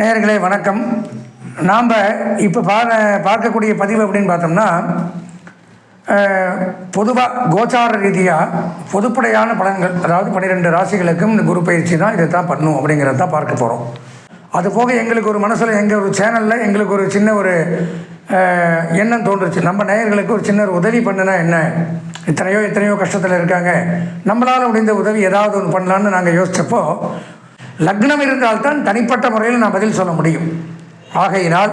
நேயர்களே வணக்கம். நாம் இப்போ பா பார்க்கக்கூடிய பதிவு அப்படின்னு பார்த்தோம்னா பொதுவாக கோச்சார ரீதியாக பொதுப்படையான பலன்கள் அதாவது பன்னிரெண்டு ராசிகளுக்கும் இந்த குரு பயிற்சி தான் இதை தான் பண்ணும் அப்படிங்கிறத தான் பார்க்க போகிறோம் அது போக எங்களுக்கு ஒரு மனசில் எங்கள் ஒரு சேனலில் எங்களுக்கு ஒரு சின்ன ஒரு எண்ணம் தோன்றுச்சு. நம்ம நேயர்களுக்கு ஒரு சின்ன ஒரு உதவி பண்ணுனா என்ன? எத்தனையோ எத்தனையோ கஷ்டத்தில் இருக்காங்க. நம்மளால் முடிந்த உதவி ஏதாவது ஒன்று பண்ணலான்னு நாங்கள் யோசித்தப்போ லக்னம் இருந்தால்தான் தனிப்பட்ட முறையில் நான் பதில் சொல்ல முடியும். ஆகையினால்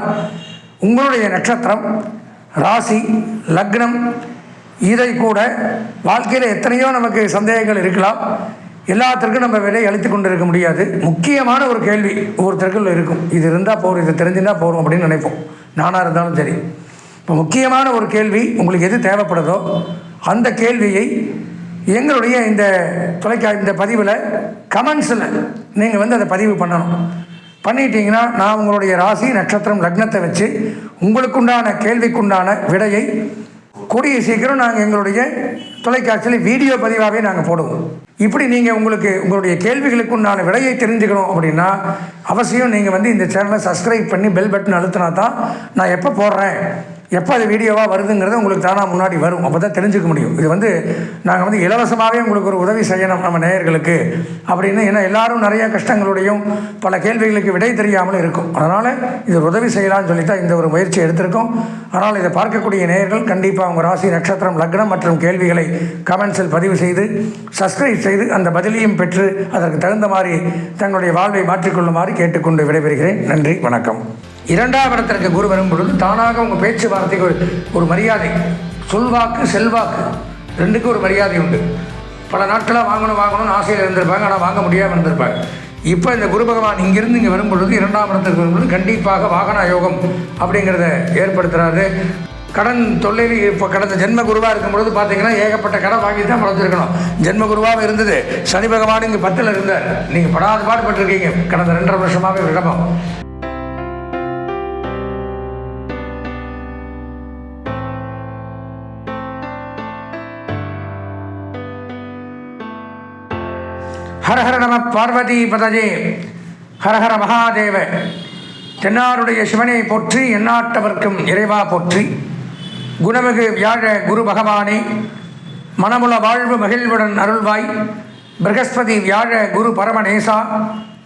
உங்களுடைய நட்சத்திரம் ராசி லக்னம் இதை கூட வாழ்க்கையில் எத்தனையோ நமக்கு சந்தேகங்கள் இருக்கலாம். எல்லாத்திற்கும் நம்ம விலையை அழித்து கொண்டு இருக்க முடியாது. முக்கியமான ஒரு கேள்வி ஒவ்வொருத்தருக்குள்ள இருக்கும். இது இருந்தால் போகிறோம் இது தெரிஞ்சுன்னா போகிறோம் அப்படின்னு நினைப்போம். நானாக இருந்தாலும் சரி. இப்போ முக்கியமான ஒரு கேள்வி உங்களுக்கு எது தேவைப்படுதோ அந்த கேள்வியை எங்களுடைய இந்த தொலைக்கா இந்த பதிவில் கமெண்ட்ஸில் நீங்கள் வந்து அதை பதிவு பண்ணணும். பண்ணிட்டீங்கன்னா நான் உங்களுடைய ராசி நட்சத்திரம் லக்னத்தை வச்சு உங்களுக்குண்டான கேள்விக்குண்டான விடையை கூடிய சீக்கிரம் நாங்கள் எங்களுடைய தொலைக்காட்சியில் வீடியோ பதிவாகவே நாங்கள் போடுவோம். இப்படி நீங்கள் உங்களுக்கு உங்களுடைய கேள்விகளுக்குண்டான விடையை தெரிஞ்சுக்கணும் அப்படின்னா அவசியம் நீங்கள் வந்து இந்த சேனலை சப்ஸ்கிரைப் பண்ணி பெல் பட்டன் அழுத்தினா தான் நான் எப்போ போடுறேன்? எப்போ அது வீடியோவாக வருதுங்கிறது உங்களுக்கு தானாக முன்னாடி வரும். அப்போ தான் தெரிஞ்சுக்க முடியும். இது வந்து நாங்கள் வந்து இலவசமாகவே உங்களுக்கு ஒரு உதவி செய்யணும் நம்ம நேயர்களுக்கு அப்படின்னு. ஏன்னா எல்லாரும் நிறைய கஷ்டங்களுடையும் பல கேள்விகளுக்கு விடை தெரியாமலும் இருக்கும். அதனால் இது உதவி செய்யலாம்னு சொல்லி தான் இந்த ஒரு முயற்சி எடுத்திருக்கோம். அதனால் இதை பார்க்கக்கூடிய நேயர்கள் கண்டிப்பாக உங்கள் ராசி நட்சத்திரம் லக்னம் மற்றும் கேள்விகளை கமெண்ட்ஸில் பதிவு செய்து சப்ஸ்கிரைப் செய்து அந்த பதிலையும் பெற்று அதற்கு தகுந்த மாதிரி தங்களுடைய வாழ்வை மாற்றிக்கொள்ளுமாறு கேட்டுக்கொண்டு விடைபெறுகிறேன். நன்றி வணக்கம். இரண்டாம் இடத்திற்கு குரு வரும் பொழுது தானாக உங்கள் பேச்சுவார்த்தைக்கு ஒரு ஒரு மரியாதை. சொல்வாக்கு செல்வாக்கு. ரெண்டுக்கும் ஒரு மரியாதை உண்டு. பல நாட்களாக வாங்கணும் வாங்கணும்னு ஆசையில் இருந்திருப்பாங்க ஆனால் வாங்க முடியாமல் இருந்திருப்பாங்க. இப்போ இந்த குரு பகவான் இங்கிருந்து இங்கே வரும் பொழுது இரண்டாம் இடத்திற்கு வரும்பொழுது கண்டிப்பாக வாகன யோகம் அப்படிங்கிறத ஏற்படுத்துகிறாரு கடன் தொல்லையில் இப்போ கடந்த ஜென்ம குருவாக இருக்கும் பொழுது பார்த்தீங்கன்னா ஏகப்பட்ட கடன் வாங்கி தான் வளர்த்துருக்கணும் ஜென்ம குருவாக இருந்தது. சனி பகவான் இங்கே பத்தில் இருந்தார். நீங்கள் படாத பாடுபட்டிருக்கீங்க. கடந்த ரெண்டரை வருஷமாகவே விடமும் ஹரஹர நம பார்வதி பதஜே. ஹரஹர மகாதேவ. தென்னாருடைய சிவனை போற்றி எந்நாட்டவர்க்கும் இறைவா போற்றி. குணமிகு வியாழ குரு பகவானே. மனமுல வாழ்வு மகிழ்வுடன் அருள்வாய். பிரகஸ்பதி வியாழ குரு பரமநேசா.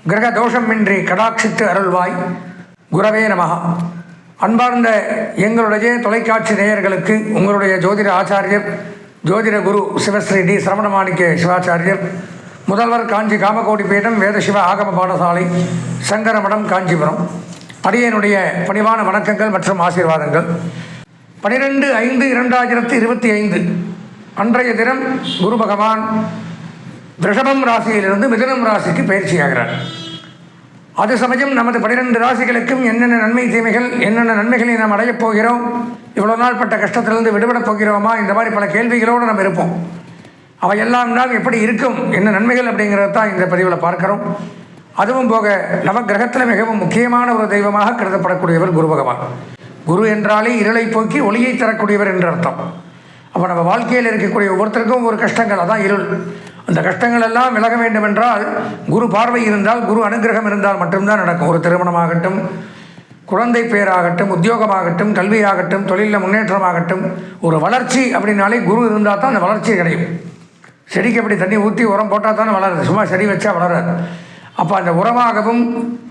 கிரக தோஷமின்றி கடாட்சித்து அருள்வாய். குரவே நமஹா அன்பார்ந்த எங்களுடைய தொலைக்காட்சி நேயர்களுக்கு உங்களுடைய ஜோதிட ஆச்சாரியர் ஜோதிட குரு சிவஸ்ரீ டி. சிரமணமாணிக்க சிவாச்சாரியர் முதல்வர் காஞ்சி காமகோடி பீடம் வேதசிவ ஆகம பாடசாலை சங்கரமடம் காஞ்சிபுரம். அடியனுடைய பணிவான வணக்கங்கள் மற்றும் ஆசீர்வாதங்கள். பனிரெண்டு ஐந்து இரண்டாயிரத்தி இருபத்தி ஐந்து. அன்றைய தினம் குரு பகவான் ரிஷபம் ராசியிலிருந்து மிதுனம் ராசிக்கு பயிற்சியாகிறார். அது சமயம் நமது பனிரெண்டு ராசிகளுக்கும் என்னென்ன நன்மை தீமைகள் என்னென்ன நன்மைகளை நாம் அடையப் போகிறோம் இவ்வளோ நாள் பட்ட கஷ்டத்திலிருந்து விடுபடப் போகிறோமா இந்த மாதிரி பல கேள்விகளோடு நம்ம இருப்போம். அவையெல்லாம் தான் எப்படி இருக்கும். என்ன நன்மைகள் அப்படிங்கிறத தான் இந்த பதிவில் பார்க்கிறோம். அதுவும் போக நவகிரகத்தில் மிகவும் முக்கியமான ஒரு தெய்வமாக கருதப்படக்கூடியவர் குரு பகவான். குரு என்றாலே இருளை போக்கி ஒளியை தரக்கூடியவர் என்று அர்த்தம். அப்போ நம்ம வாழ்க்கையில் இருக்கக்கூடிய ஒவ்வொருத்தருக்கும் ஒரு கஷ்டங்கள் அதான் இருள். அந்த கஷ்டங்கள் எல்லாம் விலக வேண்டும் என்றால் குரு பார்வை இருந்தால் குரு அனுகிரகம் இருந்தால் மட்டும்தான் நடக்கும். ஒரு திருமணமாகட்டும் குழந்தை பேராகட்டும் உத்தியோகமாகட்டும் கல்வியாகட்டும் தொழிலில் முன்னேற்றமாகட்டும் ஒரு வளர்ச்சி அப்படின்னாலே குரு இருந்தால் தான் அந்த வளர்ச்சி கிடையும் செடிக்கு எப்படி தண்ணி ஊற்றி உரம் போட்டால் தானே வளருது? சும்மா செடி வச்சா வளராது. அப்போ அந்த உரமாகவும்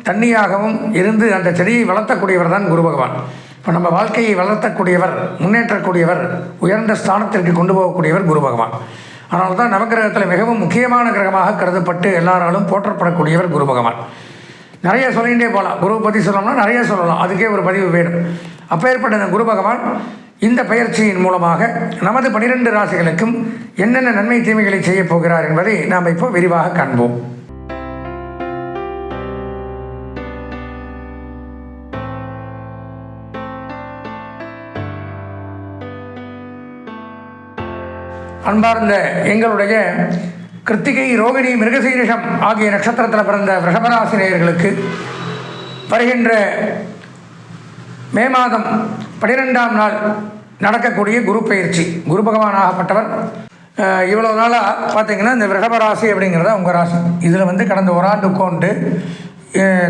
தண்ணியாகவும் இருந்து அந்த செடியை வளர்த்தக்கூடியவர் தான் குரு பகவான். இப்போ நம்ம வாழ்க்கையை வளர்த்தக்கூடியவர் முன்னேற்றக்கூடியவர் உயர்ந்த ஸ்தானத்திற்கு கொண்டு போகக்கூடியவர் குரு பகவான். அதனால தான் நவகிரகத்தில் மிகவும் முக்கியமான கிரகமாக கருதப்பட்டு எல்லாராலும் போற்றப்படக்கூடியவர் குரு பகவான். நிறைய சொல்லிகிட்டே போகலாம் குருவை பற்றி சொல்லணும்னா நிறைய சொல்லலாம். அதுக்கே ஒரு பதிவு வேணும். அப்பேற்பட்ட இந்த குரு பகவான் இந்த பயிற்சியின் மூலமாக நமது பனிரெண்டு ராசிகளுக்கும் என்னென்ன நன்மை தீமைகளை செய்யப் போகிறார் என்பதை நாம் இப்போ விரிவாக காண்போம். அன்பார்ந்த எங்களுடைய கிருத்திகை ரோகிணி மிருகசீரிஷம் ஆகிய நட்சத்திரத்தில் பிறந்த ரிஷபராசினியர்களுக்கு வருகின்ற மே மாதம் பனிரெண்டாம் நாள் நடக்கக்கூடிய குரு பயிற்சி. குரு பகவான் ஆகப்பட்டவர். இவ்வளோ நாளாக பார்த்தீங்கன்னா இந்த ரிஷப ராசி அப்படிங்கிறத உங்கள் ராசி. இதில் வந்து கடந்த ஒரு ஆண்டு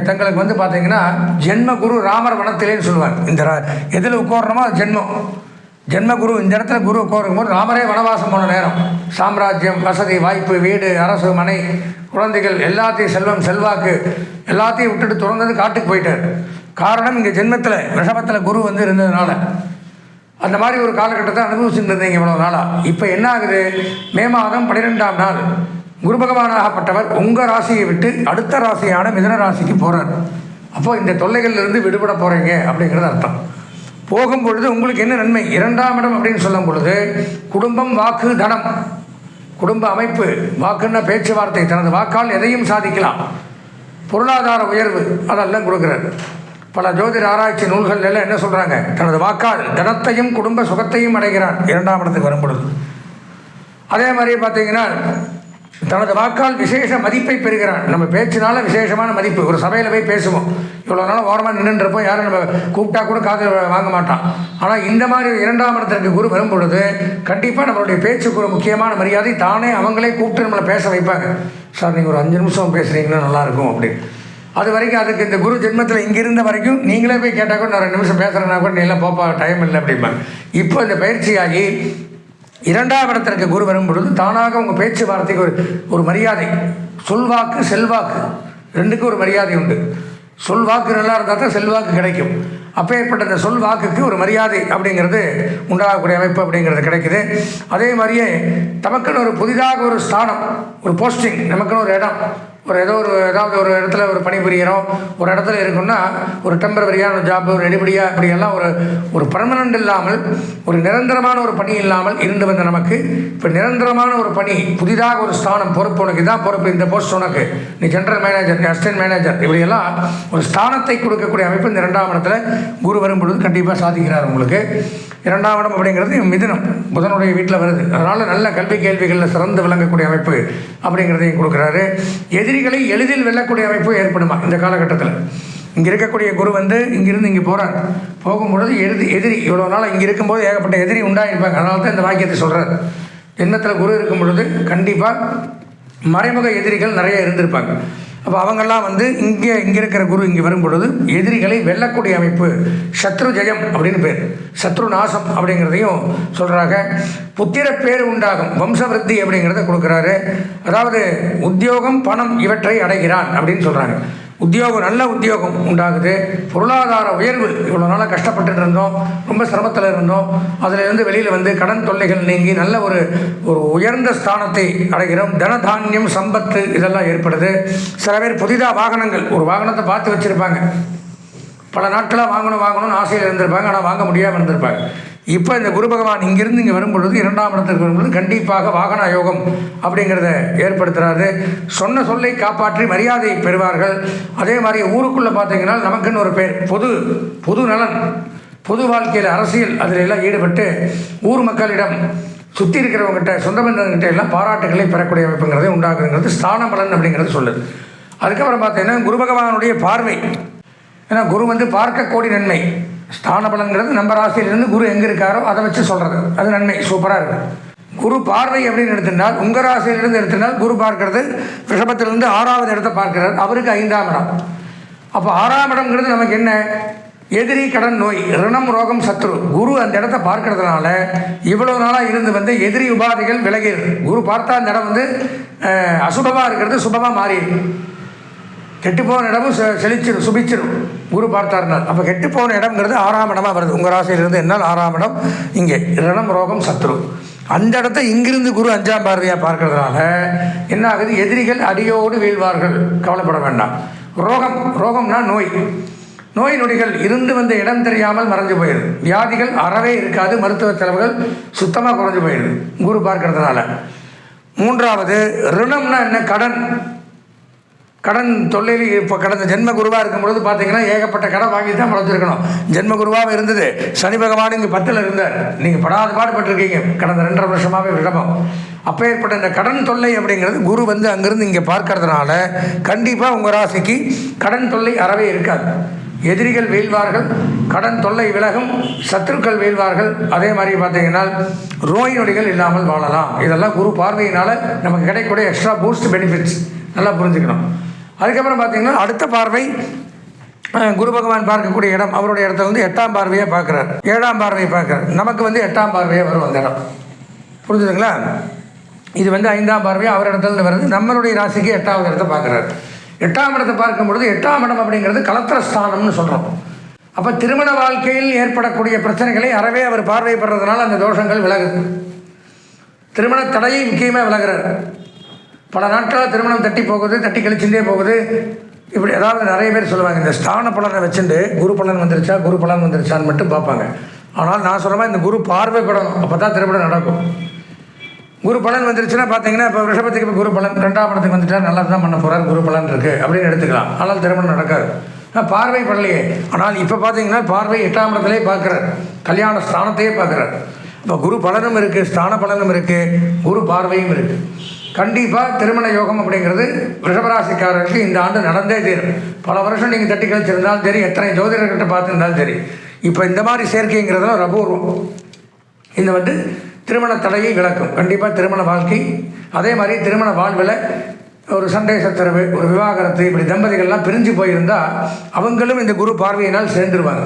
தங்களுக்கு வந்து பார்த்தீங்கன்னா ஜென்ம குரு ராமர் வனத்திலேன்னு சொல்லுவார். இந்த ரா- எதில் உட்காரணுமோ அது ஜென்மம். ஜென்ம குரு இந்த இடத்துல குரு உட்காரும் போது ராமரே வனவாசம் போன நேரம். சாம்ராஜ்யம் வசதி வாய்ப்பு வீடு அரசு மனை குழந்தைகள் எல்லாத்தையும் செல்வம் செல்வாக்கு எல்லாத்தையும் விட்டுட்டு துறந்தது காட்டுக்கு போயிட்டார். காரணம் இங்கே ஜென்மத்தில் ரிஷபத்தில் குரு வந்து இருந்ததுனால. அந்த மாதிரி ஒரு காலகட்டத்தை அனுபவிச்சுட்டு இருந்தீங்க இவ்வளோ நாளாக இப்போ என்ன ஆகுது? மே மாதம் பன்னிரெண்டாம் நாள். குரு பகவானாகப்பட்டவர் உங்கள் ராசியை விட்டு அடுத்த ராசியான மிதன ராசிக்கு போகிறார் அப்போ இந்த தொல்லைகள்லேருந்து விடுபட போகிறீங்க அப்படிங்கிறது அர்த்தம். போகும் பொழுது உங்களுக்கு என்ன நன்மை? இரண்டாம் இடம் அப்படின்னு சொல்லும் பொழுது குடும்பம் வாக்கு தனம். குடும்ப அமைப்பு வாக்குன்னா பேச்சுவார்த்தை. தனது வாக்கால் எதையும் சாதிக்கலாம். பொருளாதார உயர்வு அதெல்லாம் கொடுக்குறாரு. பல ஜோதிட ஆராய்ச்சி நூல்கள் எல்லாம் என்ன சொல்கிறாங்க தனது வாக்கால் தனத்தையும் குடும்ப சுகத்தையும் அடைகிறான். இரண்டாம் இடத்துக்கு வரும்பொழுது அதே மாதிரி பார்த்தீங்கன்னா தனது வாக்கால் விசேஷ மதிப்பை பெறுகிறான். நம்ம பேச்சினால விசேஷமான மதிப்பு. ஒரு சபையில் போய் பேசுவோம். இவ்வளோ நாள் ஓரமாக நின்றுருப்போம் யாரும் நம்ம கூப்பிட்டா கூட காதில் வாங்க மாட்டான். ஆனால் இந்த மாதிரி இரண்டாம் இடத்திற்கு குரு வரும் பொழுது கண்டிப்பாக நம்மளுடைய பேச்சுக்கு ஒரு முக்கியமான மரியாதை தானே அவங்களே கூப்பிட்டு நம்மளை பேச வைப்பாங்க. சார் நீங்கள் ஒரு அஞ்சு நிமிஷம் பேசுகிறீங்கன்னா நல்லாயிருக்கும் அப்படின்னு. அது வரைக்கும் அதுக்கு இந்த குரு ஜென்மத்தில் இங்கே இருந்த வரைக்கும் நீங்களே போய் கேட்டால் கூட நான் ரெண்டு நிமிஷம் பேசுகிறேன்னா கூட நீ எல்லாம் போப்பா டைம் இல்லை அப்படிம்பாங்க. இப்போ இந்த பயிற்சியாகி இரண்டாம் இடத்திற்கு குரு வரும் பொழுது தானாக உங்கள் பேச்சுவார்த்தைக்கு ஒரு ஒரு மரியாதை. சொல்வாக்கு செல்வாக்கு. ரெண்டுக்கும் ஒரு மரியாதை உண்டு. சொல்வாக்கு நல்லா இருந்தால் தான் செல்வாக்கு கிடைக்கும். அப்பேற்பட்ட இந்த சொல்வாக்குக்கு ஒரு மரியாதை அப்படிங்கிறது உண்டாகக்கூடிய அமைப்பு அப்படிங்கிறது கிடைக்குது. அதே மாதிரியே நமக்குன்னு ஒரு புதிதாக ஒரு ஸ்தானம் ஒரு போஸ்டிங் நமக்குன்னு ஒரு இடம் ஒரு ஏதோ ஒரு ஏதாவது ஒரு இடத்துல ஒரு பணிபுரிகிறோம் ஒரு இடத்துல இருக்குன்னா ஒரு டெம்பரவரியான ஒரு ஜாப் ஒரு நெடுபடியாக இப்படியெல்லாம் ஒரு ஒரு பர்மனண்ட் இல்லாமல் ஒரு நிரந்தரமான ஒரு பணி இல்லாமல் இருந்து வந்த நமக்கு இப்போ நிரந்தரமான ஒரு பணி புதிதாக ஒரு ஸ்தானம் பொறுப்பு உனக்கு இதான் பொறுப்பு இந்த போஸ்ட் உனக்கு. நீ ஜென்ரல் மேனேஜர் நீ அசிஸ்டன்ட் மேனேஜர் இப்படியெல்லாம் ஒரு ஸ்தானத்தை கொடுக்கக்கூடிய அமைப்பு இந்த இரண்டாம் இடத்துல குரு வரும் பொழுது கண்டிப்பாக சாதிக்கிறார் உங்களுக்கு. இரண்டாம் இடம் அப்படிங்கிறது மிதுனம். புதனுடைய வீட்டில் வருது. அதனால் நல்ல கல்வி கேள்விகளில் சிறந்து விளங்கக்கூடிய அமைப்பு அப்படிங்கிறதையும் கொடுக்குறாரு. எதிரிகளை எளிதில் வெல்லக்கூடிய அமைப்பு ஏற்படுமா? இந்த காலகட்டத்தில். இங்கே இருக்கக்கூடிய குரு வந்து இங்கிருந்து இங்கே போகிறார் போகும்பொழுது எதிரி எதிரி இவ்வளோ நாள் இங்கே இருக்கும்போது ஏகப்பட்ட எதிரி உண்டாயிருப்பாங்க அதனால தான் இந்த வாக்கியத்தை சொல்கிறார் ஜென்மத்தில் குரு இருக்கும் பொழுது கண்டிப்பாக மறைமுக எதிரிகள் நிறைய இருந்திருப்பாங்க. அப்போ அவங்கெல்லாம் வந்து இங்கே இங்கே இருக்கிற குரு இங்கே வரும் பொழுது எதிரிகளை வெல்லக்கூடிய அமைப்பு சத்ரு ஜெயம் அப்படின்னு பேர். சத்ரு நாசம் அப்படிங்கிறதையும் சொல்கிறாங்க புத்திர பேர் உண்டாகும். வம்சவிருத்தி அப்படிங்கிறத கொடுக்குறாரு. அதாவது உத்தியோகம் பணம் இவற்றை அடைகிறான் அப்படின்னு சொல்கிறாங்க உத்தியோகம் நல்ல உத்தியோகம் உண்டாகுது. பொருளாதார உயர்வு இவ்வளோ நாளாக கஷ்டப்பட்டுட்டு இருந்தோம். ரொம்ப சிரமத்தில் இருந்தோம். அதிலிருந்து வெளியில் வந்து கடன் தொல்லைகள் நீங்கி நல்ல ஒரு ஒரு உயர்ந்த ஸ்தானத்தை அடைகிறோம். தனதானியம் சம்பத்து இதெல்லாம் ஏற்படுது. சில பேர் புதிதாக வாகனங்கள் ஒரு வாகனத்தை பார்த்து வச்சுருப்பாங்க. பல நாட்களாக வாங்கணும் வாங்கணும்னு ஆசையில் இருந்திருப்பாங்க. ஆனால் வாங்க முடியாமல் இருந்திருப்பாங்க. இப்போ இந்த குரு பகவான் இங்கிருந்து இங்கே வரும் பொழுது இரண்டாம் இடத்திற்கு வரும்பொழுது கண்டிப்பாக வாகன யோகம் அப்படிங்கிறத ஏற்படுத்துகிறாரு சொன்ன சொல்லை காப்பாற்றி மரியாதை பெறுவார்கள். அதே மாதிரி ஊருக்குள்ளே பார்த்தீங்கன்னா நமக்குன்னு ஒரு பேர் பொது பொது நலன். பொது வாழ்க்கையில் அரசியல் அதில் எல்லாம் ஈடுபட்டு ஊர் மக்களிடம் சுற்றி இருக்கிறவங்ககிட்ட சொந்த பந்தங்கிட்ட எல்லாம் பாராட்டுகளை பெறக்கூடிய அமைப்புங்கிறதே உண்டாகுதுங்கிறது ஸ்தான பலன் அப்படிங்கிறது சொல்லுது. அதுக்கப்புறம் பார்த்தீங்கன்னா குரு பகவானுடைய பார்வை. ஏன்னா குரு வந்து பார்க்க கோடி நன்மை. ஸ்தான பலன்கிறது நம்ம ராசியிலிருந்து குரு எங்கே இருக்காரோ அதை வச்சு சொல்கிறது அது நன்மை. சூப்பராக இருக்குது குரு பார்வை அப்படின்னு எடுத்திருந்தால் உங்கள் ராசியிலிருந்து எடுத்திருந்தால் குரு பார்க்கறது ரிஷபத்திலிருந்து ஆறாவது இடத்தை பார்க்கிறார். அவருக்கு ஐந்தாம் இடம். அப்போ ஆறாம் இடம்ங்கிறது நமக்கு என்ன? எதிரி கடன் நோய் ரிணம் ரோகம் சத்ரு. குரு அந்த இடத்த பார்க்கறதுனால இவ்வளோ நாளாக இருந்து வந்து எதிரி உபாதைகள் விலகிடுது குரு பார்த்தா அந்த இடம் வந்து அசுபமாக இருக்கிறது சுபமாக மாறிடுது கெட்டுப்போன இடமும் செழிச்சிடும் சுபிச்சிடும் குரு பார்த்தார்னால். அப்போ கெட்டுப்போன இடம்ங்கிறது ஆறாம் இடமாக வருது. உங்கள் ராசியிலிருந்து என்னால் ஆறாம் இடம் இங்கே. ரணம் ரோகம் சத்ரு. அந்த இடத்த இங்கிருந்து குரு அஞ்சாம் பார்வையாக பார்க்கறதுனால என்ன ஆகுது? எதிரிகள் அடியோடு வீழ்வார்கள். கவலைப்பட வேண்டாம். ரோகம் ரோகம்னா நோய். நோய் நொடிகள் இருந்து வந்த இடம் தெரியாமல் மறைஞ்சு போயிடுது. வியாதிகள் அறவே இருக்காது. மருத்துவ செலவுகள் சுத்தமாக குறைஞ்சு போயிடுது. குரு பார்க்கறதுனால. மூன்றாவது ரிணம்னா என்ன? கடன். கடன் தொல்லையில் இப்போ கடந்த ஜென்ம குருவாக இருக்கும் பொழுது பார்த்தீங்கன்னா ஏகப்பட்ட கடன் வாங்கி தான் வளர்த்துருக்கணும். ஜென்ம குருவாக இருந்தது. சனி பகவான் இங்கே பத்தில் இருந்தார். நீங்கள் படாத பாடுபட்டிருக்கீங்க கடந்த ரெண்டரை வருஷமாகவே விடமும் அப்போ ஏற்பட்ட இந்த கடன் தொல்லை அப்படிங்கிறது குரு வந்து அங்கேருந்து இங்கே பார்க்கறதுனால கண்டிப்பாக உங்கள் ராசிக்கு கடன் தொல்லை அறவே இருக்காது. எதிரிகள் வீழ்வார்கள் கடன் தொல்லை விலகும் சத்துருக்கள் வீழ்வார்கள். அதே மாதிரி பார்த்தீங்கன்னா நோய் நொடிகள் இல்லாமல் வாழலாம். இதெல்லாம் குரு பார்வையினால் நமக்கு கிடைக்கக்கூடிய எக்ஸ்ட்ரா பூஸ்ட் பெனிஃபிட்ஸ் நல்லா புரிஞ்சுக்கணும். அதுக்கப்புறம் பார்த்தீங்கன்னா அடுத்த பார்வை குரு பகவான் பார்க்கக்கூடிய இடம் அவருடைய இடத்துல வந்து எட்டாம் பார்வையை பார்க்குறார். ஏழாம் பார்வையை பார்க்குறார். நமக்கு வந்து எட்டாம் பார்வையாக வரும் அந்த இடம். புரிஞ்சுதுங்களா? இது வந்து ஐந்தாம் பார்வையாக அவர் இடத்துல வருது. நம்மளுடைய ராசிக்கு எட்டாவது இடத்தை பார்க்குறாரு. எட்டாம் இடத்தை பார்க்கும் பொழுது எட்டாம் இடம் அப்படிங்கிறது கலத்திரஸ்தானம்னு சொல்கிறோம் அப்போ திருமண வாழ்க்கையில் ஏற்படக்கூடிய பிரச்சனைகளை அறவே அவர் பார்வைப்படுறதுனால அந்த தோஷங்கள் விலகுது. திருமண தடையை முக்கியமாக விலகிறார். பல நாட்களாக திருமணம் தட்டி போகுது தட்டி கழிச்சுட்டே போகுது. இப்படி ஏதாவது நிறைய பேர் சொல்லுவாங்க இந்த ஸ்தான பலனை வச்சுட்டு குரு பலன் வந்துருச்சா குரு பலன் வந்துருச்சான்னு மட்டும் பார்ப்பாங்க. ஆனால் நான் சொல்ல மாதிரி இந்த குரு பார்வைப்படணும் அப்போ தான் திருமணம் நடக்கும். குரு பலன் வந்துருச்சுன்னா பார்த்தீங்கன்னா இப்போ ரிஷபத்துக்கு இப்போ குரு பலன் ரெண்டாம் படத்துக்கு வந்துட்டா நல்லா தான் பண்ண போகிறார் குரு பலன் இருக்குது அப்படின்னு எடுத்துக்கலாம். ஆனால் திருமணம் நடக்காது. பார்வை படலையே. ஆனால் இப்போ பார்த்தீங்கன்னா பார்வை எட்டாம் இடத்துலேயே பார்க்குறார். கல்யாண ஸ்தானத்தையே பார்க்குறார். இப்போ குரு பலனும் இருக்குது ஸ்தான பலனும் இருக்குது குரு பார்வையும் இருக்குது கண்டிப்பாக திருமண யோகம் அப்படிங்கிறது ரிஷபராசிக்காரர்களுக்கு இந்த ஆண்டு நடந்தே தீரும். பல வருஷம் நீங்கள் தட்டி கழிச்சிருந்தாலும் சரி எத்தனை ஜோதிடர்கிட்ட பார்த்துருந்தாலும் சரி இப்போ இந்த மாதிரி சேர்க்கைங்கிறதுலாம் ரபூர்வம் இந்த வந்து திருமண தடையை விளக்கும். கண்டிப்பாக திருமண வாழ்க்கை அதே மாதிரி திருமண வாழ்வில் ஒரு சண்டை சச்சரவு ஒரு விவாகரத்து இப்படி தம்பதிகள்லாம் பிரிஞ்சு போயிருந்தால் அவங்களும் இந்த குரு பார்வையினால் சேர்ந்துருவாங்க.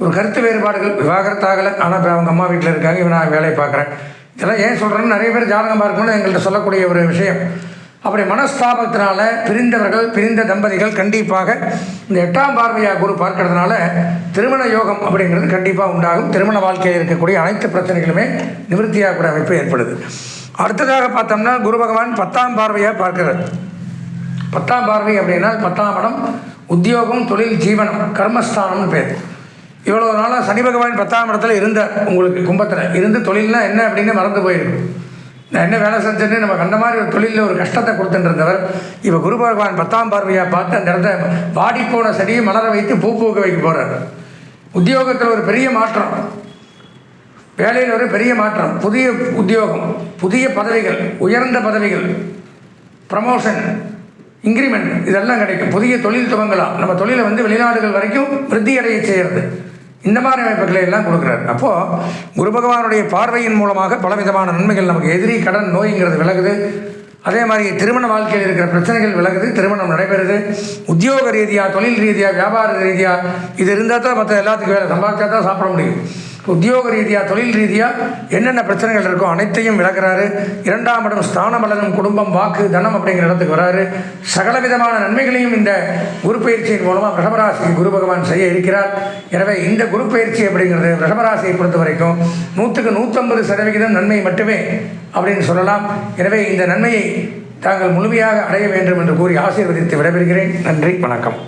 ஒரு கருத்து வேறுபாடுகள் விவாகரத்தாகலை. ஆனால் இப்போ அவங்க அம்மா வீட்டில் இருக்காங்க இவன் நான் வேலையை பார்க்குறேன். இதெல்லாம் ஏன் சொல்கிறேன்னு நிறைய பேர் ஜாதகம் பார்க்கணும்னு எங்கள்கிட்ட சொல்லக்கூடிய ஒரு விஷயம். அப்படி மனஸ்தாபத்தினால பிரிந்தவர்கள் பிரிந்த தம்பதிகள் கண்டிப்பாக இந்த எட்டாம் பார்வையாக குரு பார்க்கறதுனால திருமண யோகம் அப்படிங்கிறது கண்டிப்பாக உண்டாகும். திருமண வாழ்க்கையில் இருக்கக்கூடிய அனைத்து பிரச்சனைகளுமே நிவர்த்தியாகக்கூடிய அமைப்பு ஏற்படுது. அடுத்ததாக பார்த்தோம்னா குரு பகவான் பத்தாம் பார்வையாக பார்க்கிறார். பத்தாம் பார்வை அப்படின்னா பத்தாம் இடம் உத்தியோகம் தொழில் ஜீவனம் கர்மஸ்தானம்னு பேர். இவ்வளோ நாளாக சனி பகவான் பத்தாம் இடத்துல இருந்தார் உங்களுக்கு கும்பத்தில். இருந்து தொழில்னா என்ன அப்படின்னு மறந்து போயிருக்கும். நான் என்ன வேலை செஞ்சேன்னு நம்ம கண்ட மாதிரி ஒரு தொழிலில் ஒரு கஷ்டத்தை கொடுத்துட்டுருந்தவர் இப்போ குரு பகவான் பத்தாம் பார்வையாக பார்த்து அந்த இடத்த வாடிப்போன செடியை மலர வைத்து பூ பூக்க வைக்க போகிறார் உத்தியோகத்தில் ஒரு பெரிய மாற்றம். வேலையில் ஒரு பெரிய மாற்றம். புதிய உத்தியோகம் புதிய பதவிகள் உயர்ந்த பதவிகள் ப்ரமோஷன் இன்க்ரிமெண்ட் இதெல்லாம் கிடைக்கும். புதிய தொழில் துவங்கலாம். நம்ம தொழிலை வந்து வெளிநாடுகள் வரைக்கும் விருத்தி அடைய செய்கிறது இந்த மாதிரி அமைப்புகளை எல்லாம் கொடுக்குறாரு. அப்போது குரு பகவானுடைய பார்வையின் மூலமாக பலவிதமான நன்மைகள் நமக்கு எதிரி கடன் நோய்ங்கிறது விலகுது. அதே மாதிரி திருமண வாழ்க்கையில் இருக்கிற பிரச்சனைகள் விலகுது திருமணம் நடைபெறுது. உத்தியோக ரீதியாக தொழில் ரீதியாக வியாபார ரீதியாக இது இருந்தால் தான் மற்ற எல்லாத்துக்கும் வேலை சம்பாதிச்சா தான் சாப்பிட முடியும். உத்தியோக ரீதியாக தொழில் ரீதியாக என்னென்ன பிரச்சனைகள் இருக்கோ அனைத்தையும் விளக்குறாரு. இரண்டாம் இடம் ஸ்தான பலனும் குடும்பம் வாக்கு தனம் அப்படிங்கிற இடத்துக்கு வராரு. சகல விதமான நன்மைகளையும் இந்த குரு பயிற்சியின் மூலமாக ரிஷபராசிக்கு குரு பகவான் செய்ய இருக்கிறார். எனவே இந்த குரு பயிற்சி அப்படிங்கிறது ரிஷபராசியை பொறுத்த வரைக்கும் நூற்றுக்கு நூற்றம்பது சதவிகிதம் நன்மை மட்டுமே அப்படின்னு சொல்லலாம். எனவே இந்த நன்மையை தாங்கள் முழுமையாக அடைய வேண்டும் என்று கூறி ஆசீர்வதித்து விடைபெறுகிறேன். நன்றி வணக்கம்.